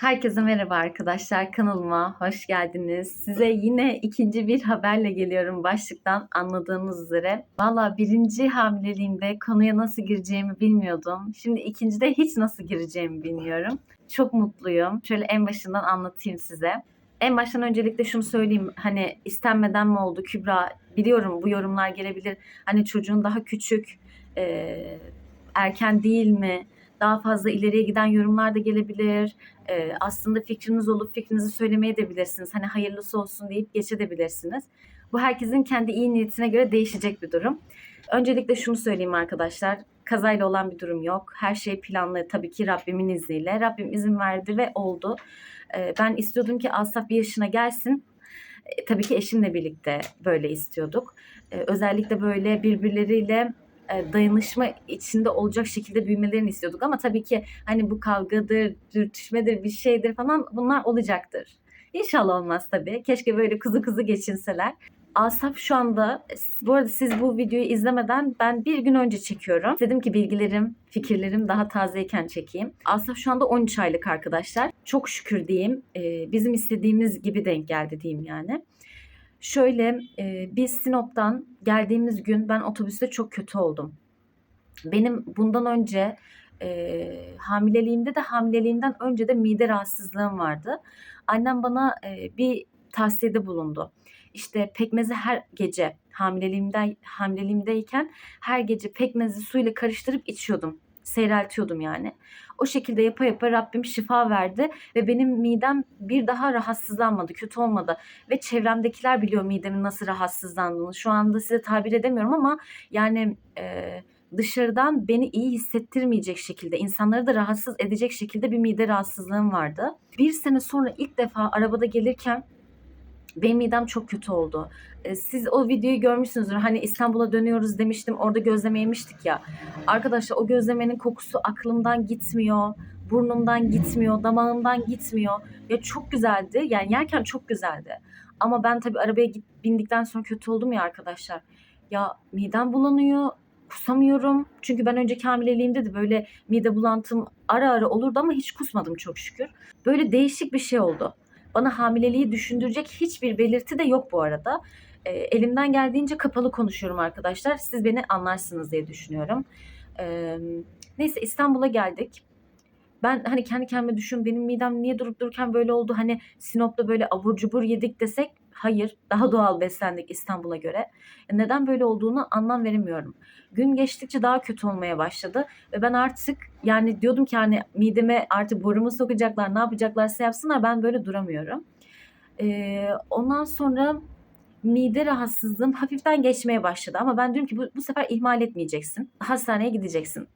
Herkese merhaba arkadaşlar. Kanalıma hoş geldiniz. Size yine ikinci bir haberle geliyorum başlıktan anladığınız üzere. Valla birinci hamileliğimde konuya nasıl gireceğimi bilmiyordum. Şimdi ikincide hiç nasıl gireceğimi bilmiyorum. Çok mutluyum. Şöyle en başından anlatayım size. En baştan öncelikle şunu söyleyeyim. Hani istenmeden mi oldu Kübra? Biliyorum bu yorumlar gelebilir. Hani çocuğun daha küçük, e, erken değil mi? Daha fazla ileriye giden yorumlar da gelebilir. Ee, aslında fikriniz olup fikrinizi söylemeye de bilirsiniz. Hani hayırlısı olsun deyip geçebilirsiniz. Bu herkesin kendi iyi niyetine göre değişecek bir durum. Öncelikle şunu söyleyeyim arkadaşlar. Kazayla olan bir durum yok. Her şey planlı tabii ki Rabbimin izniyle. Rabbim izin verdi ve oldu. Ee, ben istiyordum ki Asaf bir yaşına gelsin. Ee, tabii ki eşimle birlikte böyle istiyorduk. Ee, özellikle böyle birbirleriyle e, dayanışma içinde olacak şekilde büyümelerini istiyorduk. Ama tabii ki hani bu kavgadır, dürtüşmedir, bir şeydir falan bunlar olacaktır. İnşallah olmaz tabii. Keşke böyle kızı kızı geçinseler. Asaf şu anda, bu arada siz bu videoyu izlemeden ben bir gün önce çekiyorum. Dedim ki bilgilerim, fikirlerim daha tazeyken çekeyim. Asaf şu anda 13 aylık arkadaşlar. Çok şükür diyeyim. Ee, bizim istediğimiz gibi denk geldi diyeyim yani. Şöyle e, biz Sinop'tan geldiğimiz gün ben otobüste çok kötü oldum. Benim bundan önce e, hamileliğimde de hamileliğimden önce de mide rahatsızlığım vardı. Annem bana e, bir tavsiyede bulundu. İşte pekmezi her gece hamileliğimde hamileliğimdeyken her gece pekmezi suyla karıştırıp içiyordum. Seyreltiyordum yani. O şekilde yapa yapa Rabbim şifa verdi ve benim midem bir daha rahatsızlanmadı, kötü olmadı. Ve çevremdekiler biliyor midemin nasıl rahatsızlandığını. Şu anda size tabir edemiyorum ama yani e, dışarıdan beni iyi hissettirmeyecek şekilde, insanları da rahatsız edecek şekilde bir mide rahatsızlığım vardı. Bir sene sonra ilk defa arabada gelirken benim midem çok kötü oldu. E, siz o videoyu görmüşsünüzdür. Hani İstanbul'a dönüyoruz demiştim. Orada gözleme yemiştik ya. Arkadaşlar o gözlemenin kokusu aklımdan gitmiyor. Burnumdan gitmiyor. Damağımdan gitmiyor. Ya çok güzeldi. Yani yerken çok güzeldi. Ama ben tabii arabaya git, bindikten sonra kötü oldum ya arkadaşlar. Ya midem bulanıyor. Kusamıyorum. Çünkü ben önceki hamileliğimde de böyle mide bulantım ara ara olurdu ama hiç kusmadım çok şükür. Böyle değişik bir şey oldu. Bana hamileliği düşündürecek hiçbir belirti de yok bu arada. E, elimden geldiğince kapalı konuşuyorum arkadaşlar. Siz beni anlarsınız diye düşünüyorum. E, neyse İstanbul'a geldik. Ben hani kendi kendime düşün benim midem niye durup dururken böyle oldu hani Sinop'ta böyle abur cubur yedik desek hayır daha doğal beslendik İstanbul'a göre. E, neden böyle olduğunu anlam veremiyorum. Gün geçtikçe daha kötü olmaya başladı ve ben artık yani diyordum ki hani mideme artık borumu sokacaklar ne yapacaklarsa yapsınlar ben böyle duramıyorum. Ee, ondan sonra mide rahatsızlığım hafiften geçmeye başladı ama ben diyorum ki bu, bu sefer ihmal etmeyeceksin. Hastaneye gideceksin.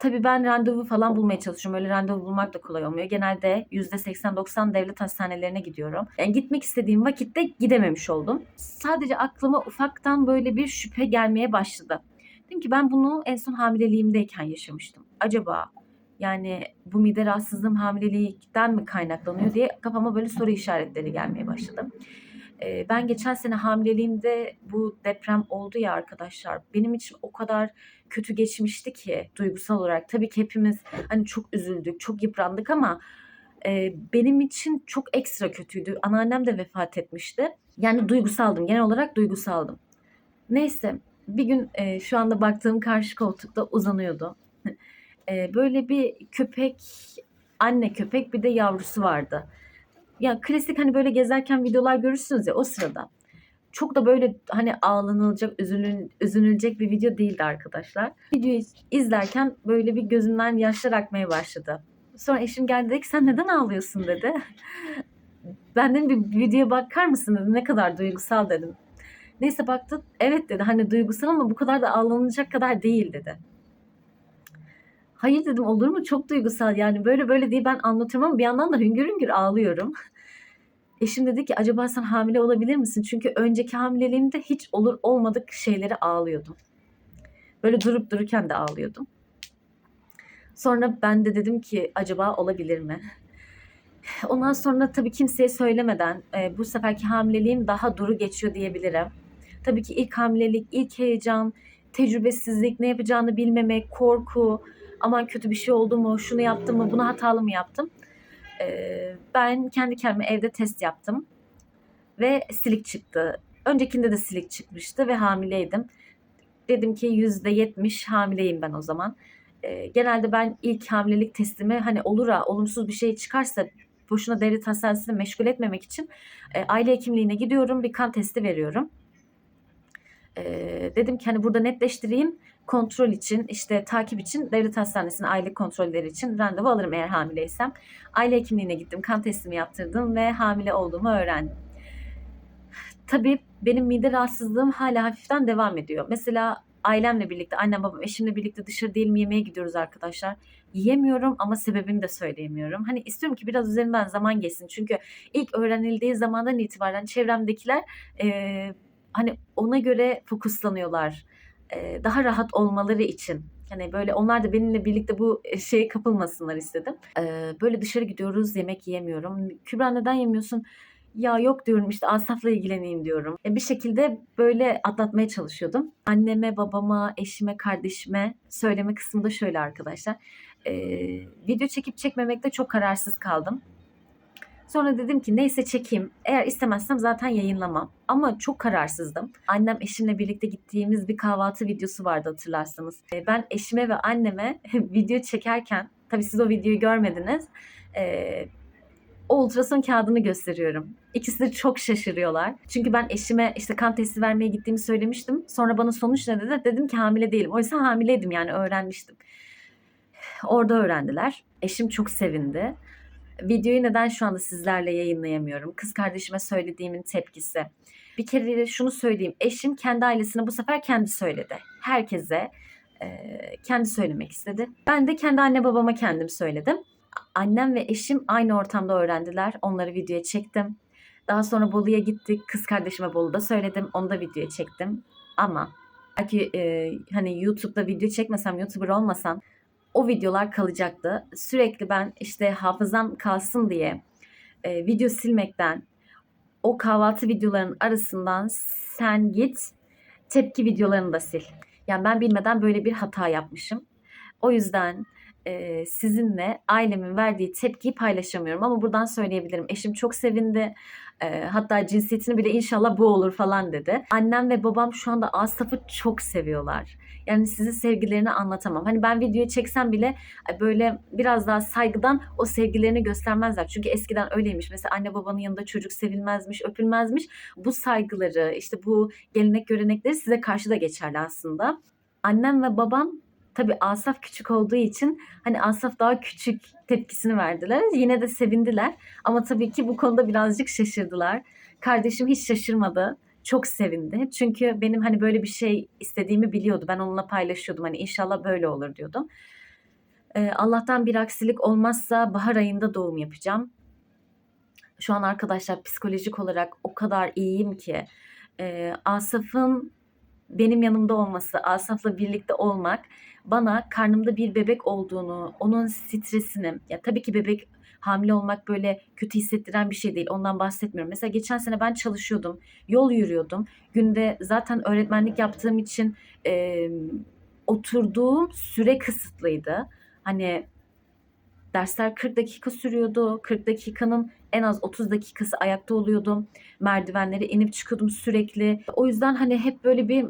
Tabii ben randevu falan bulmaya çalışıyorum. Öyle randevu bulmak da kolay olmuyor. Genelde %80-90 devlet hastanelerine gidiyorum. Yani gitmek istediğim vakitte gidememiş oldum. Sadece aklıma ufaktan böyle bir şüphe gelmeye başladı. Dedim ki ben bunu en son hamileliğimdeyken yaşamıştım. Acaba yani bu mide rahatsızlığım hamilelikten mi kaynaklanıyor diye kafama böyle soru işaretleri gelmeye başladı. Ee, ben geçen sene hamileliğimde bu deprem oldu ya arkadaşlar. Benim için o kadar kötü geçmişti ki duygusal olarak. Tabii ki hepimiz hani çok üzüldük, çok yıprandık ama e, benim için çok ekstra kötüydü. Anneannem de vefat etmişti. Yani duygusaldım. Genel olarak duygusaldım. Neyse bir gün e, şu anda baktığım karşı koltukta uzanıyordu. e, böyle bir köpek, anne köpek bir de yavrusu vardı. Ya klasik hani böyle gezerken videolar görürsünüz ya o sırada. Çok da böyle hani ağlanılacak, üzülün, üzünülecek bir video değildi arkadaşlar. Videoyu izlerken böyle bir gözümden yaşlar akmaya başladı. Sonra eşim geldi dedi ki sen neden ağlıyorsun dedi. ben dedim bir videoya bakar mısın dedim. Ne kadar duygusal dedim. Neyse baktı evet dedi hani duygusal ama bu kadar da ağlanacak kadar değil dedi. Hayır dedim olur mu çok duygusal yani böyle böyle diye ben anlatıyorum ama bir yandan da hüngür hüngür ağlıyorum. Eşim dedi ki acaba sen hamile olabilir misin? Çünkü önceki hamileliğimde hiç olur olmadık şeyleri ağlıyordum. Böyle durup dururken de ağlıyordum. Sonra ben de dedim ki acaba olabilir mi? Ondan sonra tabii kimseye söylemeden e, bu seferki hamileliğim daha duru geçiyor diyebilirim. Tabii ki ilk hamilelik, ilk heyecan, tecrübesizlik, ne yapacağını bilmemek, korku, aman kötü bir şey oldu mu, şunu yaptım mı, bunu hatalı mı yaptım. Ee, ben kendi kendime evde test yaptım ve silik çıktı. Öncekinde de silik çıkmıştı ve hamileydim. Dedim ki %70 hamileyim ben o zaman. Ee, genelde ben ilk hamilelik testimi hani olur ha olumsuz bir şey çıkarsa boşuna devlet hastanesini meşgul etmemek için e, aile hekimliğine gidiyorum bir kan testi veriyorum. Ee, dedim ki hani burada netleştireyim kontrol için işte takip için devlet hastanesine aile kontrolleri için randevu alırım eğer hamileysem. Aile hekimliğine gittim kan testimi yaptırdım ve hamile olduğumu öğrendim. Tabii benim mide rahatsızlığım hala hafiften devam ediyor. Mesela ailemle birlikte, annem babam eşimle birlikte dışarı mi yemeğe gidiyoruz arkadaşlar. Yiyemiyorum ama sebebini de söyleyemiyorum. Hani istiyorum ki biraz üzerinden zaman geçsin. Çünkü ilk öğrenildiği zamandan itibaren çevremdekiler e, hani ona göre fokuslanıyorlar. Daha rahat olmaları için. Hani böyle onlar da benimle birlikte bu şeye kapılmasınlar istedim. E, böyle dışarı gidiyoruz yemek yiyemiyorum. Kübra neden yemiyorsun? Ya yok diyorum işte Asaf'la ilgileneyim diyorum. E, bir şekilde böyle atlatmaya çalışıyordum. Anneme, babama, eşime, kardeşime söyleme kısmı da şöyle arkadaşlar. E, video çekip çekmemekte çok kararsız kaldım. Sonra dedim ki neyse çekeyim. Eğer istemezsem zaten yayınlamam. Ama çok kararsızdım. Annem eşimle birlikte gittiğimiz bir kahvaltı videosu vardı hatırlarsanız. E, Ben eşime ve anneme video çekerken, tabii siz o videoyu görmediniz. E, o ultrason kağıdını gösteriyorum. İkisi de çok şaşırıyorlar. Çünkü ben eşime işte kan testi vermeye gittiğimi söylemiştim. Sonra bana sonuç ne dedi? Dedim ki hamile değilim. Oysa hamileydim yani öğrenmiştim. Orada öğrendiler. Eşim çok sevindi. Videoyu neden şu anda sizlerle yayınlayamıyorum? Kız kardeşime söylediğimin tepkisi. Bir kere de şunu söyleyeyim. Eşim kendi ailesine bu sefer kendi söyledi. Herkese e, kendi söylemek istedi. Ben de kendi anne babama kendim söyledim. Annem ve eşim aynı ortamda öğrendiler. Onları videoya çektim. Daha sonra Bolu'ya gittik. Kız kardeşime Bolu'da söyledim. Onu da videoya çektim. Ama belki e, hani YouTube'da video çekmesem, YouTuber olmasam o videolar kalacaktı. Sürekli ben işte hafızam kalsın diye e, video silmekten, o kahvaltı videolarının arasından sen git tepki videolarını da sil. Yani ben bilmeden böyle bir hata yapmışım. O yüzden e, sizinle ailemin verdiği tepkiyi paylaşamıyorum. Ama buradan söyleyebilirim. Eşim çok sevindi. E, hatta cinsiyetini bile inşallah bu olur falan dedi. Annem ve babam şu anda Asaf'ı çok seviyorlar. Yani size sevgilerini anlatamam. Hani ben videoyu çeksem bile böyle biraz daha saygıdan o sevgilerini göstermezler. Çünkü eskiden öyleymiş. Mesela anne babanın yanında çocuk sevilmezmiş, öpülmezmiş. Bu saygıları, işte bu gelenek görenekleri size karşı da geçerli aslında. Annem ve babam tabii Asaf küçük olduğu için hani Asaf daha küçük tepkisini verdiler. Yine de sevindiler. Ama tabii ki bu konuda birazcık şaşırdılar. Kardeşim hiç şaşırmadı. Çok sevindi. Çünkü benim hani böyle bir şey istediğimi biliyordu. Ben onunla paylaşıyordum. Hani inşallah böyle olur diyordum. Ee, Allah'tan bir aksilik olmazsa bahar ayında doğum yapacağım. Şu an arkadaşlar psikolojik olarak o kadar iyiyim ki. Ee, Asaf'ın benim yanımda olması, Asaf'la birlikte olmak bana karnımda bir bebek olduğunu, onun stresini, ya tabii ki bebek hamile olmak böyle kötü hissettiren bir şey değil. Ondan bahsetmiyorum. Mesela geçen sene ben çalışıyordum, yol yürüyordum. Günde zaten öğretmenlik yaptığım için e, oturduğum süre kısıtlıydı. Hani dersler 40 dakika sürüyordu. 40 dakikanın en az 30 dakikası ayakta oluyordum. Merdivenlere inip çıkıyordum sürekli. O yüzden hani hep böyle bir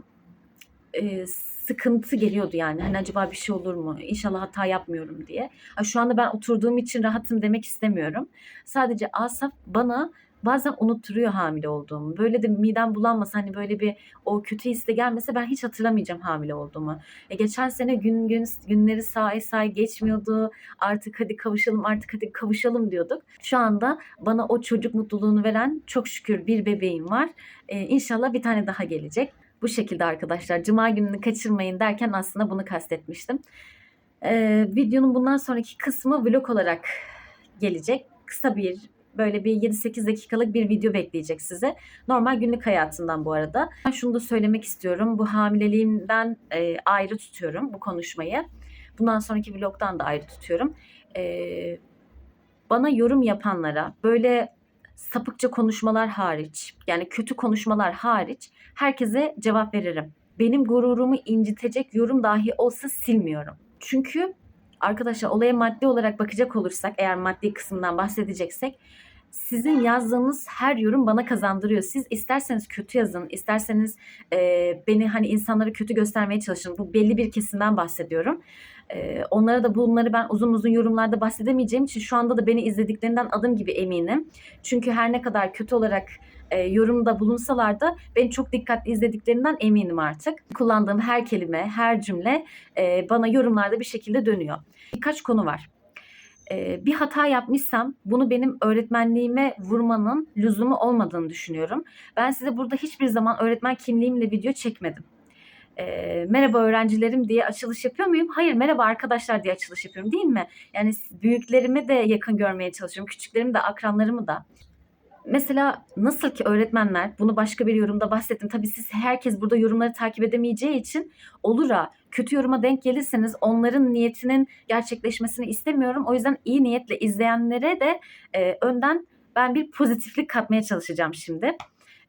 e, sıkıntı geliyordu yani. Hani acaba bir şey olur mu? İnşallah hata yapmıyorum diye. Şu anda ben oturduğum için rahatım demek istemiyorum. Sadece Asaf bana bazen unutturuyor hamile olduğumu. Böyle de midem bulanmasa hani böyle bir o kötü his de gelmese ben hiç hatırlamayacağım hamile olduğumu. E, geçen sene gün gün günleri say say geçmiyordu. Artık hadi kavuşalım artık hadi kavuşalım diyorduk. Şu anda bana o çocuk mutluluğunu veren çok şükür bir bebeğim var. E, inşallah bir tane daha gelecek. Bu şekilde arkadaşlar. Cuma gününü kaçırmayın derken aslında bunu kastetmiştim. Ee, videonun bundan sonraki kısmı vlog olarak gelecek. Kısa bir böyle bir 7-8 dakikalık bir video bekleyecek size. Normal günlük hayatından bu arada. Ben şunu da söylemek istiyorum. Bu hamileliğimden e, ayrı tutuyorum bu konuşmayı. Bundan sonraki vlogdan da ayrı tutuyorum. E, bana yorum yapanlara böyle sapıkça konuşmalar hariç yani kötü konuşmalar hariç herkese cevap veririm. Benim gururumu incitecek yorum dahi olsa silmiyorum. Çünkü arkadaşlar olaya maddi olarak bakacak olursak eğer maddi kısmından bahsedeceksek sizin yazdığınız her yorum bana kazandırıyor. Siz isterseniz kötü yazın, isterseniz e, beni hani insanlara kötü göstermeye çalışın. Bu belli bir kesimden bahsediyorum. E, onlara da bunları ben uzun uzun yorumlarda bahsedemeyeceğim için şu anda da beni izlediklerinden adım gibi eminim. Çünkü her ne kadar kötü olarak e, yorumda bulunsalar da beni çok dikkatli izlediklerinden eminim artık. Kullandığım her kelime, her cümle e, bana yorumlarda bir şekilde dönüyor. Birkaç konu var bir hata yapmışsam bunu benim öğretmenliğime vurmanın lüzumu olmadığını düşünüyorum. Ben size burada hiçbir zaman öğretmen kimliğimle video çekmedim. E, merhaba öğrencilerim diye açılış yapıyor muyum? Hayır merhaba arkadaşlar diye açılış yapıyorum değil mi? Yani büyüklerimi de yakın görmeye çalışıyorum. Küçüklerimi de akranlarımı da. Mesela nasıl ki öğretmenler bunu başka bir yorumda bahsettim. Tabii siz herkes burada yorumları takip edemeyeceği için olur ha kötü yoruma denk gelirseniz onların niyetinin gerçekleşmesini istemiyorum. O yüzden iyi niyetle izleyenlere de e, önden ben bir pozitiflik katmaya çalışacağım şimdi.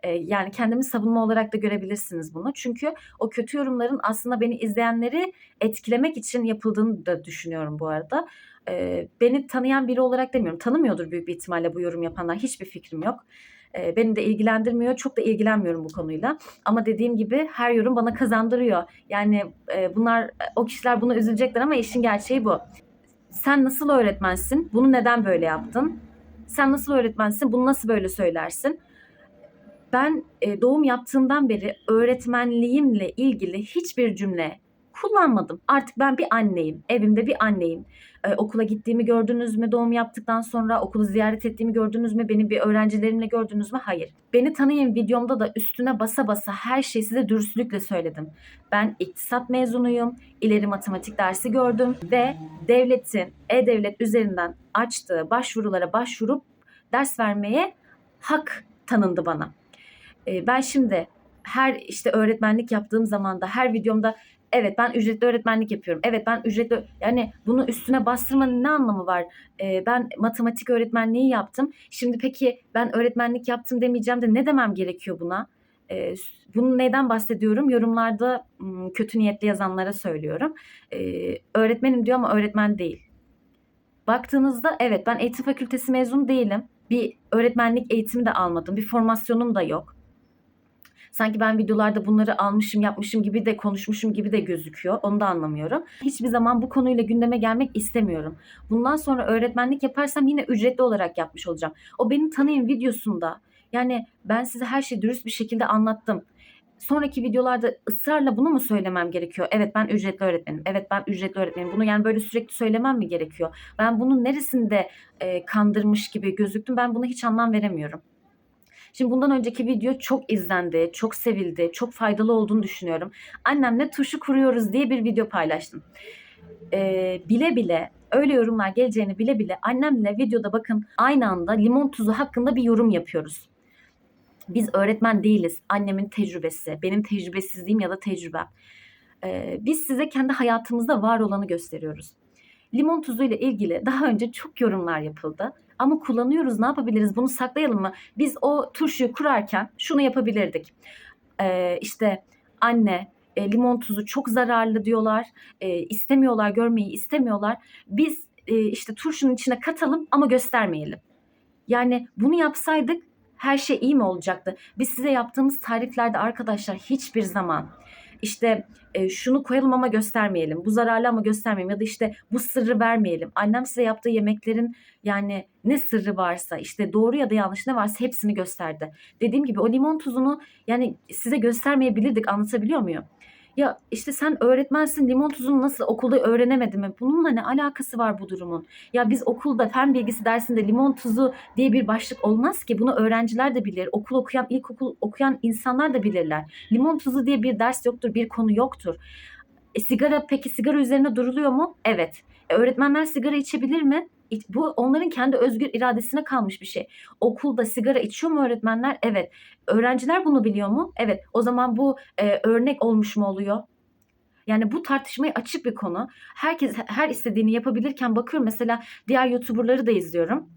E, yani kendimi savunma olarak da görebilirsiniz bunu. Çünkü o kötü yorumların aslında beni izleyenleri etkilemek için yapıldığını da düşünüyorum bu arada. E, beni tanıyan biri olarak demiyorum. Tanımıyordur büyük bir ihtimalle bu yorum yapanlar. Hiçbir fikrim yok. E, beni de ilgilendirmiyor. Çok da ilgilenmiyorum bu konuyla. Ama dediğim gibi her yorum bana kazandırıyor. Yani e, bunlar o kişiler buna üzülecekler ama işin gerçeği bu. Sen nasıl öğretmensin? Bunu neden böyle yaptın? Sen nasıl öğretmensin? Bunu nasıl böyle söylersin? Ben e, doğum yaptığımdan beri öğretmenliğimle ilgili hiçbir cümle kullanmadım. Artık ben bir anneyim. Evimde bir anneyim. Ee, okula gittiğimi gördünüz mü? Doğum yaptıktan sonra okulu ziyaret ettiğimi gördünüz mü? Beni bir öğrencilerimle gördünüz mü? Hayır. Beni tanıyın videomda da üstüne basa basa her şeyi size dürüstlükle söyledim. Ben iktisat mezunuyum. İleri matematik dersi gördüm ve devletin e-devlet üzerinden açtığı başvurulara başvurup ders vermeye hak tanındı bana. Ee, ben şimdi her işte öğretmenlik yaptığım zaman da her videomda evet ben ücretli öğretmenlik yapıyorum. Evet ben ücretli yani bunu üstüne bastırmanın ne anlamı var? Ee, ben matematik öğretmenliği yaptım. Şimdi peki ben öğretmenlik yaptım demeyeceğim de ne demem gerekiyor buna? Ee, bunu neden bahsediyorum? Yorumlarda kötü niyetli yazanlara söylüyorum. Ee, öğretmenim diyor ama öğretmen değil. Baktığınızda evet ben eğitim fakültesi mezunu değilim. Bir öğretmenlik eğitimi de almadım. Bir formasyonum da yok. Sanki ben videolarda bunları almışım, yapmışım gibi de konuşmuşum gibi de gözüküyor. Onu da anlamıyorum. Hiçbir zaman bu konuyla gündeme gelmek istemiyorum. Bundan sonra öğretmenlik yaparsam yine ücretli olarak yapmış olacağım. O beni tanıyın videosunda. Yani ben size her şeyi dürüst bir şekilde anlattım. Sonraki videolarda ısrarla bunu mu söylemem gerekiyor? Evet ben ücretli öğretmenim. Evet ben ücretli öğretmenim. Bunu yani böyle sürekli söylemem mi gerekiyor? Ben bunun neresinde e, kandırmış gibi gözüktüm? Ben buna hiç anlam veremiyorum. Şimdi bundan önceki video çok izlendi, çok sevildi, çok faydalı olduğunu düşünüyorum. Annemle tuşu kuruyoruz diye bir video paylaştım. Ee, bile bile öyle yorumlar geleceğini bile bile annemle videoda bakın aynı anda limon tuzu hakkında bir yorum yapıyoruz. Biz öğretmen değiliz. Annemin tecrübesi, benim tecrübesizliğim ya da tecrübem. Ee, biz size kendi hayatımızda var olanı gösteriyoruz. Limon tuzu ile ilgili daha önce çok yorumlar yapıldı. Ama kullanıyoruz ne yapabiliriz bunu saklayalım mı? Biz o turşuyu kurarken şunu yapabilirdik. Ee, işte anne e, limon tuzu çok zararlı diyorlar. E, istemiyorlar görmeyi istemiyorlar. Biz e, işte turşunun içine katalım ama göstermeyelim. Yani bunu yapsaydık her şey iyi mi olacaktı? Biz size yaptığımız tariflerde arkadaşlar hiçbir zaman işte e, şunu koyalım ama göstermeyelim. Bu zararlı ama göstermeyelim ya da işte bu sırrı vermeyelim. Annem size yaptığı yemeklerin yani ne sırrı varsa işte doğru ya da yanlış ne varsa hepsini gösterdi. Dediğim gibi o limon tuzunu yani size göstermeyebilirdik anlatabiliyor muyum? Ya işte sen öğretmensin limon tuzunu nasıl okulda öğrenemedin mi? Bununla ne alakası var bu durumun? Ya biz okulda fen bilgisi dersinde limon tuzu diye bir başlık olmaz ki. Bunu öğrenciler de bilir. Okul okuyan, ilkokul okuyan insanlar da bilirler. Limon tuzu diye bir ders yoktur, bir konu yoktur. E, sigara peki sigara üzerine duruluyor mu? Evet. E, öğretmenler sigara içebilir mi? Bu onların kendi özgür iradesine kalmış bir şey. Okulda sigara içiyor mu öğretmenler? Evet. Öğrenciler bunu biliyor mu? Evet. O zaman bu e, örnek olmuş mu oluyor? Yani bu tartışmaya açık bir konu. Herkes her istediğini yapabilirken bakıyorum mesela diğer YouTuber'ları da izliyorum.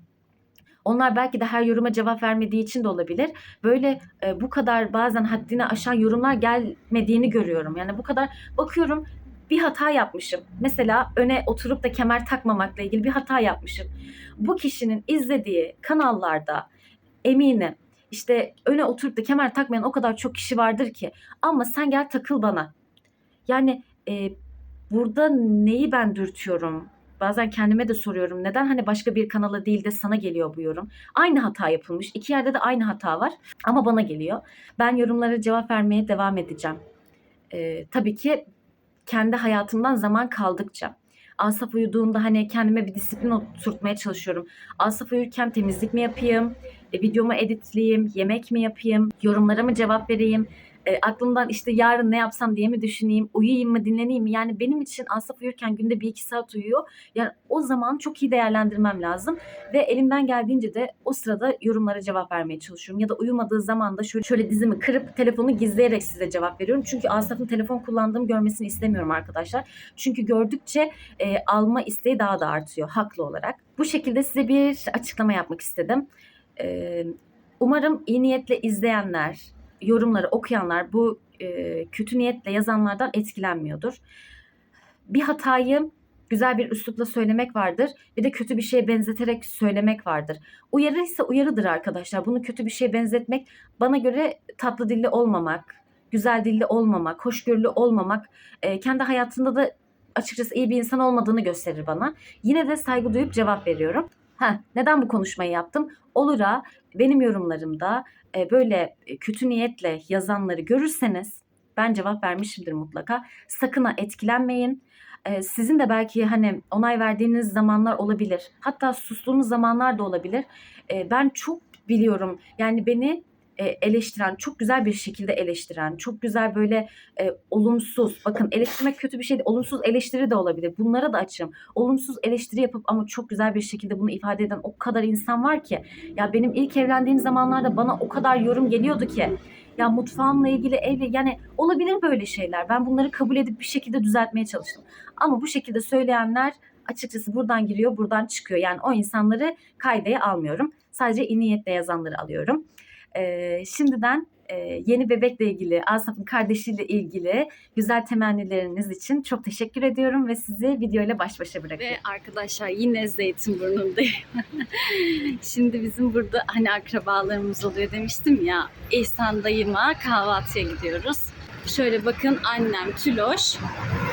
Onlar belki de her yoruma cevap vermediği için de olabilir. Böyle e, bu kadar bazen haddini aşan yorumlar gelmediğini görüyorum. Yani bu kadar bakıyorum bir hata yapmışım. Mesela öne oturup da kemer takmamakla ilgili bir hata yapmışım. Bu kişinin izlediği kanallarda eminim işte öne oturup da kemer takmayan o kadar çok kişi vardır ki. Ama sen gel takıl bana. Yani e, burada neyi ben dürtüyorum? Bazen kendime de soruyorum. Neden hani başka bir kanala değil de sana geliyor bu yorum? Aynı hata yapılmış. İki yerde de aynı hata var. Ama bana geliyor. Ben yorumlara cevap vermeye devam edeceğim. E, tabii ki kendi hayatımdan zaman kaldıkça. Asaf uyuduğunda hani kendime bir disiplin oturtmaya çalışıyorum. Asaf uyurken temizlik mi yapayım? E, videomu editleyeyim? Yemek mi yapayım? Yorumlara mı cevap vereyim? E, aklımdan işte yarın ne yapsam diye mi düşüneyim? Uyuyayım mı dinleneyim mi? Yani benim için Asaf uyurken günde bir iki saat uyuyor. Yani o zaman çok iyi değerlendirmem lazım. Ve elimden geldiğince de o sırada yorumlara cevap vermeye çalışıyorum. Ya da uyumadığı zaman da şöyle, şöyle dizimi kırıp telefonu gizleyerek size cevap veriyorum. Çünkü Asaf'ın telefon kullandığımı görmesini istemiyorum arkadaşlar. Çünkü gördükçe e, alma isteği daha da artıyor haklı olarak. Bu şekilde size bir açıklama yapmak istedim. E, umarım iyi niyetle izleyenler, yorumları okuyanlar bu e, kötü niyetle yazanlardan etkilenmiyordur. Bir hatayı güzel bir üslupla söylemek vardır. Bir de kötü bir şeye benzeterek söylemek vardır. Uyarı ise uyarıdır arkadaşlar. Bunu kötü bir şeye benzetmek bana göre tatlı dilli olmamak, güzel dilli olmamak, hoşgörülü olmamak, e, kendi hayatında da açıkçası iyi bir insan olmadığını gösterir bana. Yine de saygı duyup cevap veriyorum. Ha, neden bu konuşmayı yaptım? Olur'a benim yorumlarımda e, böyle kötü niyetle yazanları görürseniz ben cevap vermişimdir mutlaka. Sakın etkilenmeyin. E, sizin de belki hani onay verdiğiniz zamanlar olabilir. Hatta sustuğunuz zamanlar da olabilir. E, ben çok biliyorum. Yani beni e, eleştiren, çok güzel bir şekilde eleştiren, çok güzel böyle e, olumsuz, bakın eleştirmek kötü bir şey değil, olumsuz eleştiri de olabilir. Bunlara da açım. Olumsuz eleştiri yapıp ama çok güzel bir şekilde bunu ifade eden o kadar insan var ki. Ya benim ilk evlendiğim zamanlarda bana o kadar yorum geliyordu ki. Ya mutfağımla ilgili evle yani olabilir böyle şeyler. Ben bunları kabul edip bir şekilde düzeltmeye çalıştım. Ama bu şekilde söyleyenler açıkçası buradan giriyor, buradan çıkıyor. Yani o insanları kaydaya almıyorum. Sadece iyi niyetle yazanları alıyorum. Ee, şimdiden e, yeni bebekle ilgili, Asaf'ın kardeşiyle ilgili güzel temennileriniz için çok teşekkür ediyorum ve sizi videoyla baş başa bırakıyorum. Ve arkadaşlar yine Zeytinburnu'ndayım. Şimdi bizim burada hani akrabalarımız oluyor demiştim ya. İhsan dayıma kahvaltıya gidiyoruz. Şöyle bakın annem Tüloş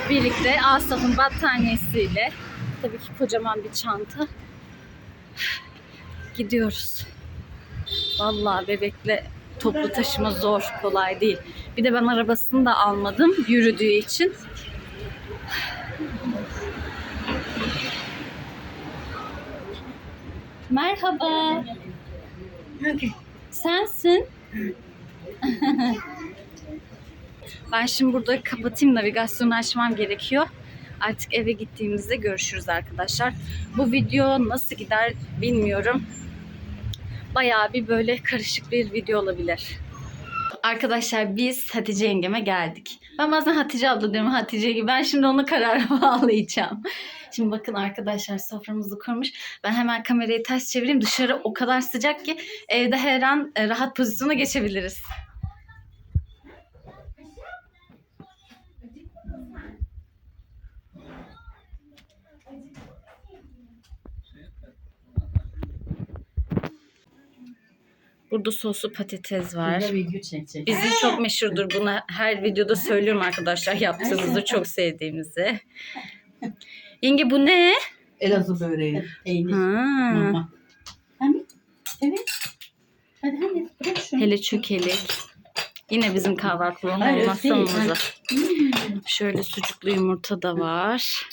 birlikte Asaf'ın battaniyesiyle tabii ki kocaman bir çanta gidiyoruz. Vallahi bebekle toplu taşıma zor, kolay değil. Bir de ben arabasını da almadım yürüdüğü için. Merhaba. Sensin. ben şimdi burada kapatayım navigasyonu açmam gerekiyor. Artık eve gittiğimizde görüşürüz arkadaşlar. Bu video nasıl gider bilmiyorum bayağı bir böyle karışık bir video olabilir. Arkadaşlar biz Hatice yengeme geldik. Ben bazen Hatice abla diyorum Hatice gibi. Ben şimdi onu karara bağlayacağım. Şimdi bakın arkadaşlar soframızı kurmuş. Ben hemen kamerayı ters çevireyim. Dışarı o kadar sıcak ki evde her an e, rahat pozisyona geçebiliriz. Burada soslu patates var. Burada video çekecek. Bizim çok meşhurdur. Bunu her videoda söylüyorum arkadaşlar yaptığımızı çok sevdiğimizi. Yenge bu ne? Elazığ böreği. Peynir. Ha. Hani? Evet. Hadi hadi. Bırak şunu. Hele çökelik. Yine bizim kahvaltılığın olmazsa olmazı. Şöyle sucuklu yumurta da var.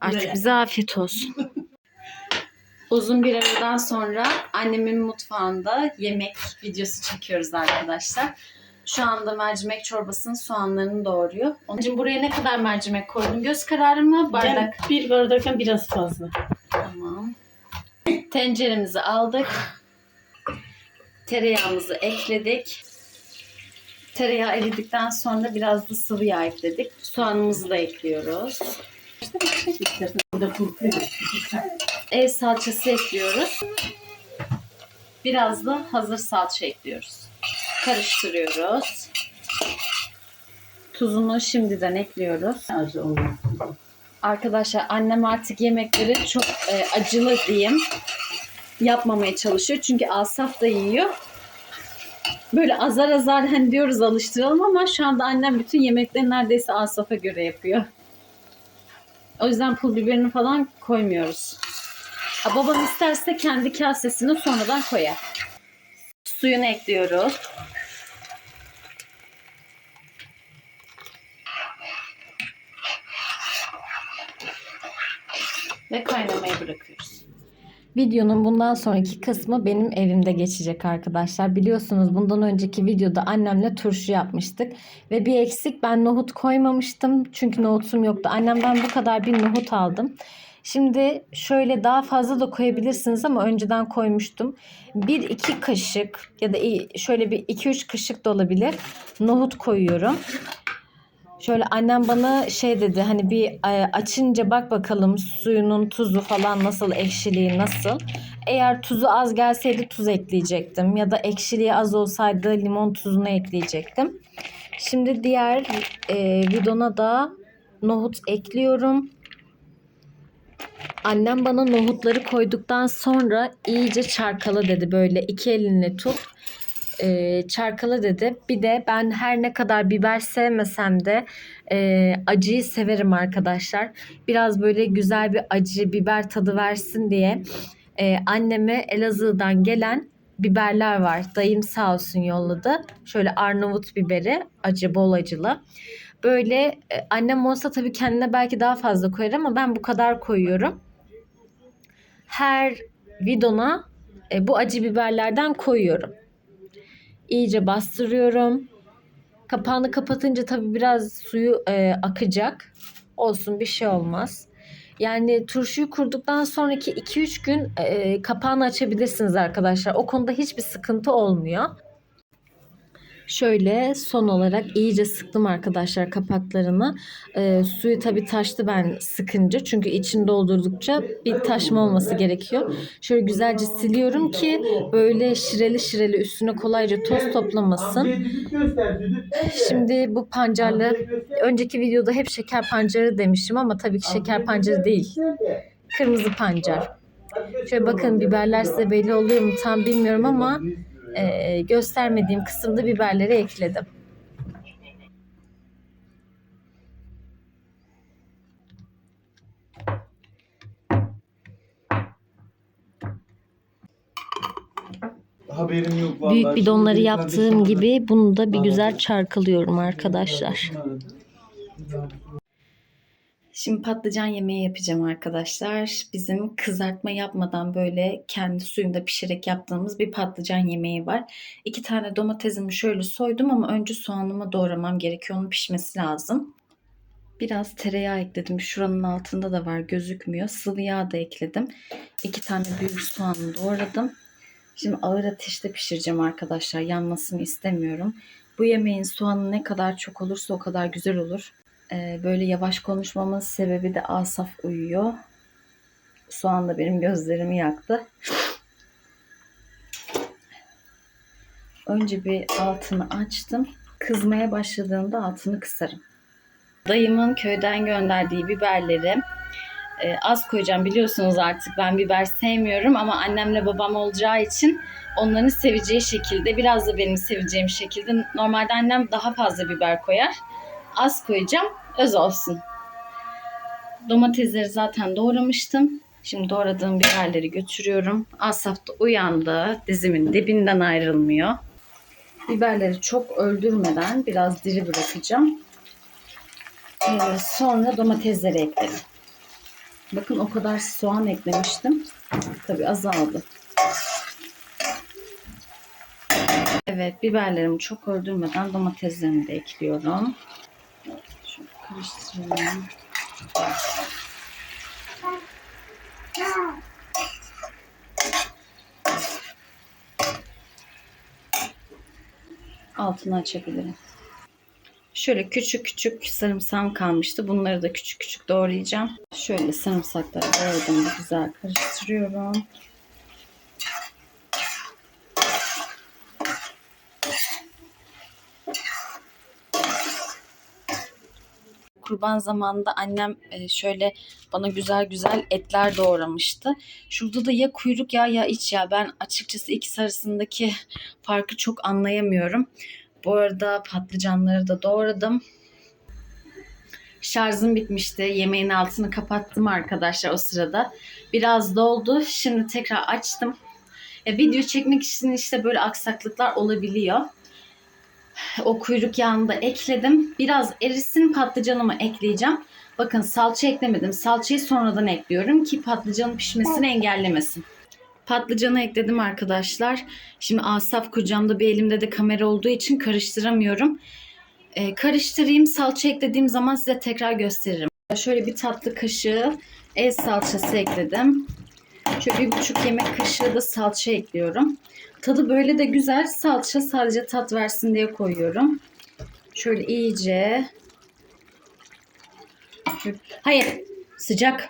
Artık bize afiyet olsun. Uzun bir aradan sonra annemin mutfağında yemek videosu çekiyoruz arkadaşlar. Şu anda mercimek çorbasının soğanlarını doğruyor. Onun için buraya ne kadar mercimek koydun? Göz kararı mı? Bardak. Yani bir bardaktan biraz fazla. Tamam. Tenceremizi aldık. Tereyağımızı ekledik. Tereyağı eridikten sonra biraz da sıvı yağ ekledik. Soğanımızı da ekliyoruz. Ev salçası ekliyoruz. Biraz da hazır salça ekliyoruz. Karıştırıyoruz. Tuzunu şimdiden ekliyoruz. Az olmaz. Arkadaşlar annem artık yemekleri çok e, acılı diyeyim yapmamaya çalışıyor. Çünkü Asaf da yiyor. Böyle azar azar hani diyoruz alıştıralım ama şu anda annem bütün yemekleri neredeyse Asaf'a göre yapıyor. O yüzden pul biberini falan koymuyoruz. Ha, babam isterse kendi kasesini sonradan koyar. Suyunu ekliyoruz. Ve kaynamaya bırakıyoruz. Videonun bundan sonraki kısmı benim evimde geçecek arkadaşlar. Biliyorsunuz bundan önceki videoda annemle turşu yapmıştık. Ve bir eksik ben nohut koymamıştım. Çünkü nohutum yoktu. Annemden bu kadar bir nohut aldım. Şimdi şöyle daha fazla da koyabilirsiniz ama önceden koymuştum. 1-2 kaşık ya da şöyle bir 2-3 kaşık da olabilir. Nohut koyuyorum. Şöyle annem bana şey dedi hani bir e, açınca bak bakalım suyunun tuzu falan nasıl ekşiliği nasıl. Eğer tuzu az gelseydi tuz ekleyecektim ya da ekşiliği az olsaydı limon tuzunu ekleyecektim. Şimdi diğer e, bidona da nohut ekliyorum. Annem bana nohutları koyduktan sonra iyice çarkala dedi böyle iki elinle tut e, çarkala dedi. Bir de ben her ne kadar biber sevmesem de e, acıyı severim arkadaşlar. Biraz böyle güzel bir acı biber tadı versin diye e, anneme Elazığ'dan gelen biberler var. Dayım sağ olsun yolladı. Şöyle Arnavut biberi acı bol acılı. Böyle e, annem olsa tabii kendine belki daha fazla koyar ama ben bu kadar koyuyorum. Her vidona e, bu acı biberlerden koyuyorum. İyice bastırıyorum. Kapağını kapatınca tabii biraz suyu e, akacak. Olsun bir şey olmaz. Yani turşuyu kurduktan sonraki 2-3 gün e, kapağını açabilirsiniz arkadaşlar. O konuda hiçbir sıkıntı olmuyor. Şöyle son olarak iyice sıktım arkadaşlar kapaklarını. E, suyu tabii taştı ben sıkınca. Çünkü içini doldurdukça bir taşma olması gerekiyor. Şöyle güzelce siliyorum ki böyle şireli şireli üstüne kolayca toz toplamasın. Şimdi bu pancarlı önceki videoda hep şeker pancarı demiştim ama tabii ki şeker pancarı değil. Kırmızı pancar. Şöyle bakın biberler size belli oluyor mu tam bilmiyorum ama e, göstermediğim kısımda biberleri ekledim. Haberim yok vallahi. Büyük bidonları Şimdi yaptığım gibi bunu da bir güzel aradı. arkadaşlar. Şimdi patlıcan yemeği yapacağım arkadaşlar. Bizim kızartma yapmadan böyle kendi suyunda pişirerek yaptığımız bir patlıcan yemeği var. İki tane domatesimi şöyle soydum ama önce soğanımı doğramam gerekiyor. Onun pişmesi lazım. Biraz tereyağı ekledim. Şuranın altında da var gözükmüyor. Sıvı yağ da ekledim. İki tane büyük soğanı doğradım. Şimdi ağır ateşte pişireceğim arkadaşlar. Yanmasını istemiyorum. Bu yemeğin soğanı ne kadar çok olursa o kadar güzel olur. Ee, böyle yavaş konuşmamın sebebi de Asaf uyuyor. Soğan da benim gözlerimi yaktı. Önce bir altını açtım. Kızmaya başladığında altını kısarım. Dayımın köyden gönderdiği biberleri e, az koyacağım. Biliyorsunuz artık ben biber sevmiyorum ama annemle babam olacağı için onların seveceği şekilde biraz da benim seveceğim şekilde. Normalde annem daha fazla biber koyar. Az koyacağım. Öz olsun. Domatesleri zaten doğramıştım. Şimdi doğradığım biberleri götürüyorum. Asaf da uyandı. Dizimin dibinden ayrılmıyor. Biberleri çok öldürmeden biraz diri bırakacağım. Ee, sonra domatesleri ekledim. Bakın o kadar soğan eklemiştim. Tabi azaldı. Evet biberlerimi çok öldürmeden domateslerimi de ekliyorum. Altını açabilirim. Şöyle küçük küçük sarımsağım kalmıştı. Bunları da küçük küçük doğrayacağım. Şöyle sarımsakları doğradım. Güzel karıştırıyorum. Kurban zamanında annem e, şöyle bana güzel güzel etler doğramıştı. Şurada da ya kuyruk ya ya iç ya. Ben açıkçası ikisi arasındaki farkı çok anlayamıyorum. Bu arada patlıcanları da doğradım. Şarjım bitmişti. Yemeğin altını kapattım arkadaşlar o sırada. Biraz doldu. Şimdi tekrar açtım. E, video çekmek için işte böyle aksaklıklar olabiliyor. O kuyruk yağını da ekledim. Biraz erisin patlıcanımı ekleyeceğim. Bakın salça eklemedim. Salçayı sonradan ekliyorum ki patlıcanın pişmesini engellemesin. Patlıcanı ekledim arkadaşlar. Şimdi asaf kucağımda bir elimde de kamera olduğu için karıştıramıyorum. Ee, karıştırayım. Salça eklediğim zaman size tekrar gösteririm. Şöyle bir tatlı kaşığı el salçası ekledim. Şöyle bir buçuk yemek kaşığı da salça ekliyorum. Tadı böyle de güzel. Salça sadece tat versin diye koyuyorum. Şöyle iyice. Hayır. Sıcak.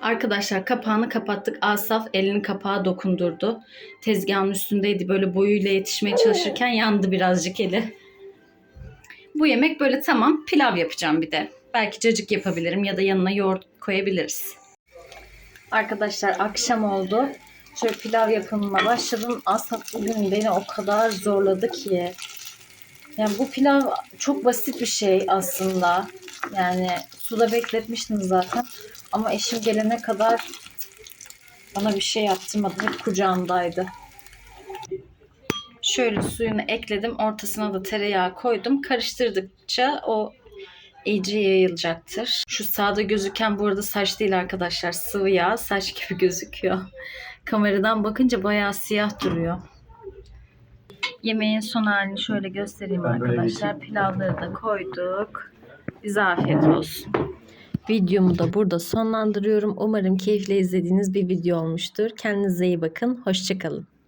Arkadaşlar kapağını kapattık. Asaf elini kapağa dokundurdu. Tezgahın üstündeydi. Böyle boyuyla yetişmeye çalışırken yandı birazcık eli. Bu yemek böyle tamam. Pilav yapacağım bir de. Belki cacık yapabilirim ya da yanına yoğurt koyabiliriz. Arkadaşlar akşam oldu. Şöyle pilav yapımına başladım. Asaf bugün beni o kadar zorladı ki. Yani bu pilav çok basit bir şey aslında. Yani suda bekletmiştim zaten. Ama eşim gelene kadar bana bir şey yaptırmadı. Hep kucağımdaydı. Şöyle suyunu ekledim. Ortasına da tereyağı koydum. Karıştırdıkça o iyice yayılacaktır. Şu sağda gözüken bu arada saç değil arkadaşlar. Sıvı yağ saç gibi gözüküyor. Kameradan bakınca bayağı siyah duruyor. Yemeğin son halini şöyle göstereyim arkadaşlar. Pilavları da koyduk. Bize afiyet olsun. Videomu da burada sonlandırıyorum. Umarım keyifle izlediğiniz bir video olmuştur. Kendinize iyi bakın. Hoşçakalın.